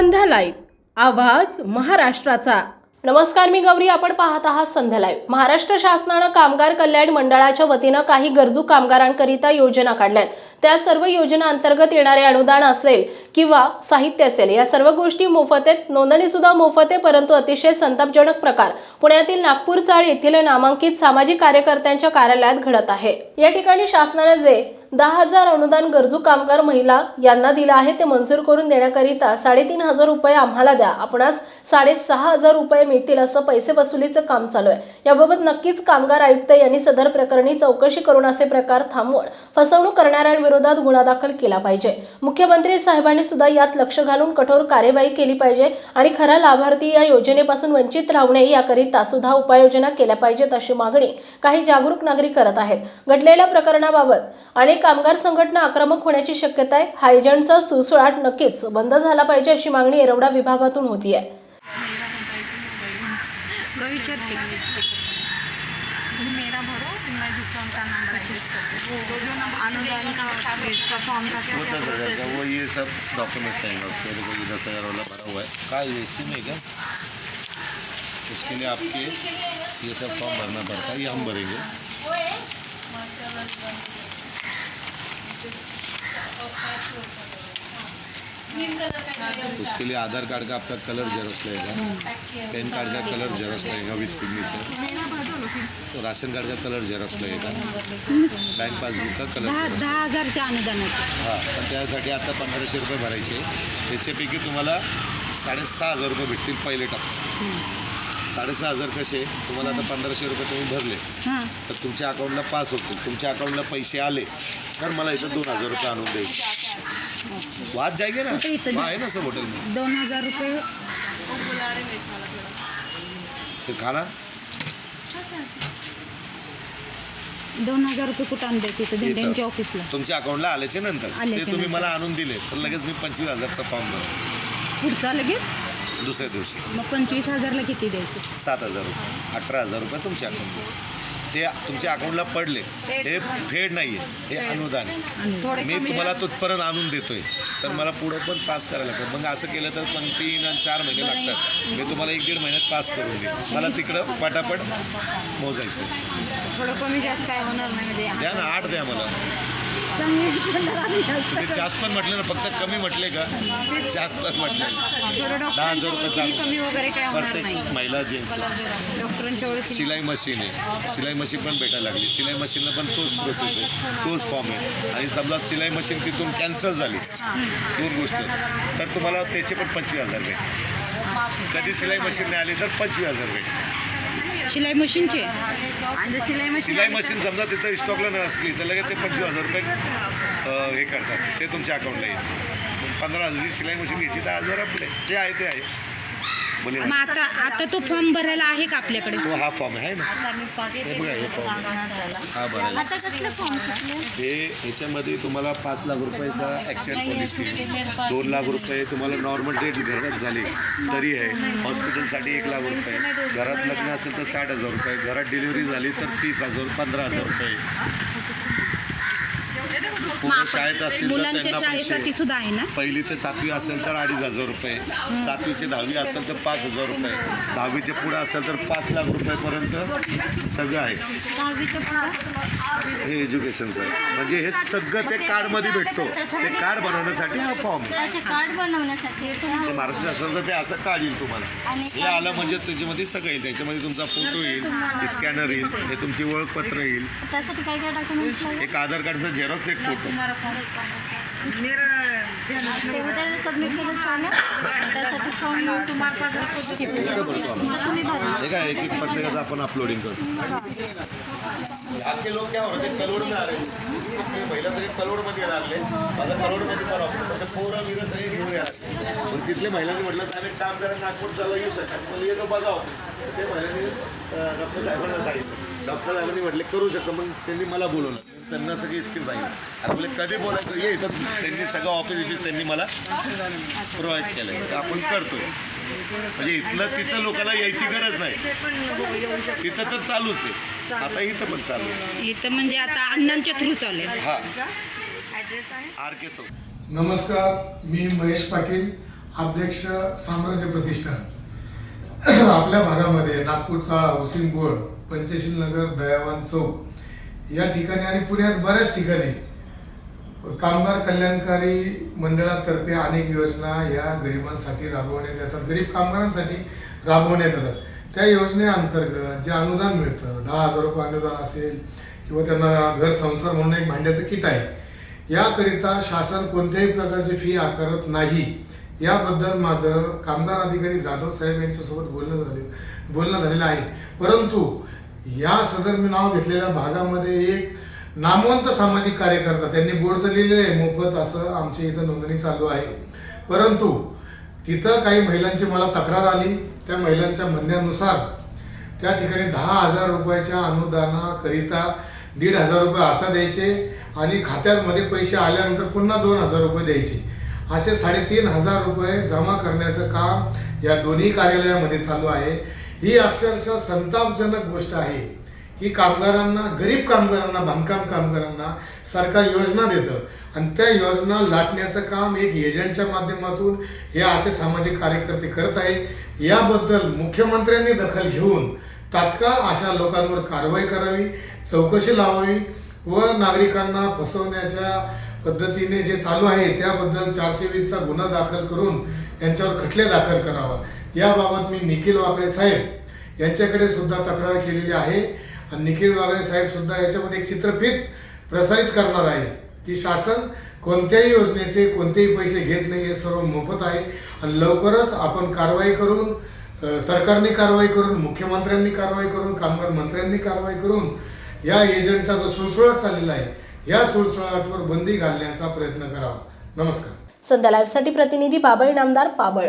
संध्या live आवाज महाराष्ट्राचा. नमस्कार मी गौरी. आपण पाहत आहात संध्या लाईव्ह. महाराष्ट्र शासनानं कामगार कल्याण मंडळाच्या वतीनं काही गरजू कामगारांकरिता योजना काढल्यात. त्या सर्व योजना अंतर्गत येणारे अनुदान असेल किंवा साहित्य असेल या सर्व गोष्टी मोफत आहेत नोंदणीसुद्धा मोफत आहे परंतु अतिशय संतापजनक प्रकार. पुण्यातील नागपूर चाळ येथील नामांकित सामाजिक कार्यकर्त्यांच्या कार्यालयात घडत आहे. या ठिकाणी शासनाने जे दहा हजार अनुदान गरजू कामगार महिला यांना दिलं आहे. ते मंजूर करून देण्याकरिता साडेतीन हजार रुपये आम्हाला द्या. आपणास साडेसहा हजार रुपये मिळतील असं पैसे वसुलीचं काम चालू आहे. याबाबत नक्कीच कामगार आयुक्त यांनी सदर प्रकरणी चौकशी करून असे प्रकार थांबवून फसवणूक करणाऱ्यांविरोधात गुन्हा दाखल केला पाहिजे. मुख्यमंत्री साहेबांनी सुद्धा यात लक्ष घालून कठोर कार्यवाही केली पाहिजे आणि खरा लाभार्थी या योजनेपासून वंचित राहू नये याकरिता सुद्धा उपाययोजना केल्या पाहिजेत अशी मागणी काही जागरूक नागरिक करत आहेत. घडलेल्या प्रकरणाबाबत अनेक कामगार संघटना आक्रमक होण्याची शक्यता आहे. हायजनचा सुळसुळाट नक्कीच बंद झाला पाहिजे अशी मागणी एरवडा विभागातून होती आहे वो ये सब डॉक्यूमेंट्स उसके लिए कोई दस हज़ार वाला भरा हुआ है का? ये इसी में क्या उसके लिए आपके ये सब फॉर्म भरना पड़ता है ये हम भरेंगे. उसके लिए आधार कार्ड का आपका कलर जेरोक्स लगेगा। पैन कार्ड का कलर जेरोक्स लगेगा विथ सिग्नेचर तो राशन कार्ड का कलर जेरोक्स लगेगा। बँक पासबुक का कलर दहा हजारच्या अनुदानाचे. हां पण त्यासाठी आता पंधराशे रुपये भरायचे त्याच्यापैकी तुम्हाला साडेसहा हजार रुपये भेटतील पहिले टप्पा. साडेसहा हजार कसे तुम्हाला आता पंधराशे रुपये तुम्ही भरले. हां. तर तुमच्या अकाउंटला पास होतील. तुमच्या अकाउंटला पैसे आले. तर मला इथं दोन हजार रुपये आणून द्यायचे. वाद जायगे ना? कुठे इथं? वहाँ आहे ना सब होटल में दोन हजार रुपये. ते खाना? दोन हजार रुपये कुठं आणून द्यायचे इथं? झेंड्यांच्या ऑफिसला तुमच्या अकाउंटला आल्याच्यानंतर? ते आल्याच्या तुम्ही नंतर. मला आणून दिले तर लगेच मी पंचवीस हजारचा फॉर्म भरला. पुढचा लगेच? दुसऱ्या दिवशी. मग पंचवीस हजारला किती द्यायचे? सात हजार रुपये अठरा हजार रुपये तुमच्या अकाउंटला ते तुमच्या अकाउंटला पडले. हे फेड नाही आहे हे अनुदान आहे. मी तुम्हाला तिथपर्यंत आणून देतोय. तर मला पुढं पण पास करायला लागतं. मग असं केलं तर पण तीन आणि चार महिने लागतात. मी तुम्हाला एक दीड महिन्यात पास करून देईन. मला तिकडं पटापट मोजायचं थोडं कमी जास्त काय होणार नाही म्हणजे द्या ना आठ द्या मला. ते जास्त पण म्हटले ना फक्त कमी म्हटले का? जास्त पण म्हटले दहा हजार रुपये. कमी वगैरे काय होणार नाही. प्रत्येक महिला जेंट्सला डॉक्टरांच्या ओळखी सिलाई मशीन आहे. सिलाई मशीन पण भेटायला लागली. सिलाई मशीनला पण तोच प्रोसेस आहे. तोच फॉर्म आहे. आणि समजा सिलाई मशीन तिथून कॅन्सल झाली. दोन गोष्ट. तर तुम्हाला त्याचे पण पंचवीस हजार भेट कधी सिलाई मशीन नाही आली तर पंचवीस हजार भेट शिलाई मशीनचे. आणि जर सिलाई मशीन सिलाई मशीन समजा तिथं स्टॉकला नसली तर लगेच ते पंचवीस हजार रुपये अं, हे करतात. ते तुमच्या अकाउंटला येईल पंधरा हजारची सिलाई मशीन घ्यायची तर हजार आपले. जे आहे ते आहे. मग आता आता तो फॉर्म भरायला आहे का आपल्याकडे? तो हा फॉर्म आहे ना. हे बघा हे फॉर्म हा भरायला हे याच्यामध्ये तुम्हाला पाच लाख रुपयाचा ॲक्सिडेंट पॉलिसी दोन लाख रुपये तुम्हाला नॉर्मल डेट घरात झाली. तरी आहे. हॉस्पिटलसाठी एक लाख रुपये. घरात लग्न असेल तर साठ हजार रुपये. घरात डिलिव्हरी झाली तर तीस हजार पंधरा हजार रुपये. पुढे शाळेत असतील तर मुलांच्या त्यांना शाळेसाठी पैसे सुद्धा आहे ना? पहिली ते सातवी असेल तर अडीच हजार रुपये. सातवीचे दहावी असेल तर पाच हजार रुपये. दहावीचे पुढे असेल तर पाच लाख रुपयेपर्यंत सगळं आहे. हे एज्युकेशनचं म्हणजे हे सगळं ते कार्डमध्ये भेटतो. ते कार्ड बनवण्यासाठी हा फॉर्म त्याचे कार्ड बनवण्यासाठी. तुम्हाला ते महाराष्ट्र शासनाचं ते असं कार्ड येईल तुम्हाला. आणि हे आलं म्हणजे त्याच्यामध्ये सगळं येईल. त्याच्यामध्ये तुमचा फोटो येईल स्कॅनर येईल हे तुमची ओळखपत्र येईल. त्यासाठी काय काय डॉक्युमेंट्स लागेल? एक आधार कार्डचा झेरॉक्स एक फोटो ते उद्या सबमिट केलं चालेल. त्यासाठी फॉर्म तुम्हाला इथं भरतो आम्ही तुम्ही भरा. काय एक एक प्रत्येकाचं आपण अपलोडिंग करतो. आपके लोग क्या होते कलोड में आ रहे हैं महिला सगळे कलोडमध्ये राहिले माझा कलोडमध्ये पण ऑफिस पोरं बिरं सगळे घेऊन या. पण तिथल्या महिलांनी म्हटलं साहेब एक काम करा नागपूर चालू येऊ शकतात मला येतो बघा ते महिलांनी डॉक्टर साहेबांना सांगितलं. डॉक्टर साहेबांनी म्हटले करू शकतो. मग त्यांनी मला बोलवलं. त्यांना सगळी स्कीम सांगितलं अरे बोले कधी बोलायचं? ये इथं. त्यांनी सगळं ऑफिस बिफिस त्यांनी मला प्रोव्हाइड केलं तर आपण करतोय. म्हणजे इथलं तिथं लोकांना यायची गरज नाही. तिथं तर चालूच आहे. आता इथं पण चालू आहे. इथं म्हणजे आता अण्णांच्या थ्रू चालू आहे. हा. ॲड्रेस आहे? आर के चौक. नमस्कार मी महेश पाटील अध्यक्ष साम्राज्य प्रतिष्ठान. आपल्या भागामध्ये नागपूरचा हाऊसिंग बोर्ड पंचशील नगर दयावान चौक या ठिकाणी आणि पुण्यात बऱ्याच ठिकाणी कामगार कल्याणकारी मंडळातर्फे अनेक योजना या गरिबांसाठी राबवण्यात येतात. गरीब कामगारांसाठी राबवण्यात येतात. त्या योजनेअंतर्गत जे अनुदान मिळतं दहा हजार रुपये अनुदान असेल किंवा त्यांना घर संसार म्हणून एक भांड्याचं किट आहे याकरिता शासन कोणत्याही प्रकारची फी आकारत नाही. याबद्दल माझं कामगार अधिकारी जाधव साहेब यांच्यासोबत बोलणं झाले बोलणं झालेलं आहे. परंतु या सदर मी नाव घेतलेल्या भागामध्ये एक नामवंत सामाजिक कार्यकर्ता त्यांनी बोर्ड तर लिहिलेलं आहे मोफत असं आमच्या इथं नोंदणी चालू आहे. परंतु तिथं काही महिलांची मला तक्रार आली. त्या महिलांच्या म्हणण्यानुसार त्या ठिकाणी दहा हजार रुपयाच्या अनुदानाकरिता दीड हजार रुपये आता द्यायचे आणि खात्यामध्ये पैसे आल्यानंतर पुन्हा दोन हजार रुपये द्यायचे. असे साडेतीन हजार रुपये जमा करण्याचं काम या दोन्ही कार्यालयामध्ये चालू आहे. ही अक्षरशः संतापजनक गोष्ट आहे. की कामगारांना गरीब कामगारांना बांधकाम कामगारांना सरकार योजना देतं. आणि त्या योजना लाटण्याचं काम एक एजंटच्या माध्यमातून हे असे सामाजिक कार्यकर्ते करत आहे याबद्दल मुख्यमंत्र्यांनी दखल घेऊन तात्काळ अशा लोकांवर कारवाई करावी चौकशी लावावी व नागरिकांना फसवण्याच्या पद्धतीने जे चालू आहे त्याबद्दल चारशे वीसचा गुन्हा दाखल करून यांच्यावर खटले दाखल करावा. याबाबत मी निखिल वाकडे साहेब यांच्याकडे सुद्धा तक्रार केलेली आहे. आणि निखिल वागळे साहेब सुद्धा याच्यामध्ये एक चित्रफित प्रसारित करणार आहे. की शासन कोणत्याही योजनेचे कोणतेही पैसे घेत नाही हे सर्व मोफत आहे. आणि लवकरच आपण कारवाई करून सरकारने कारवाई करून मुख्यमंत्र्यांनी कारवाई करून कामगार मंत्र्यांनी कारवाई करून या एजंटचा जो सुळसुळाट चाललेला आहे या सुळसुळाटवर बंदी घालण्याचा प्रयत्न करावा. नमस्कार. संध्या लाईव्हसाठी प्रतिनिधी बाबळ नामदार पाबळ.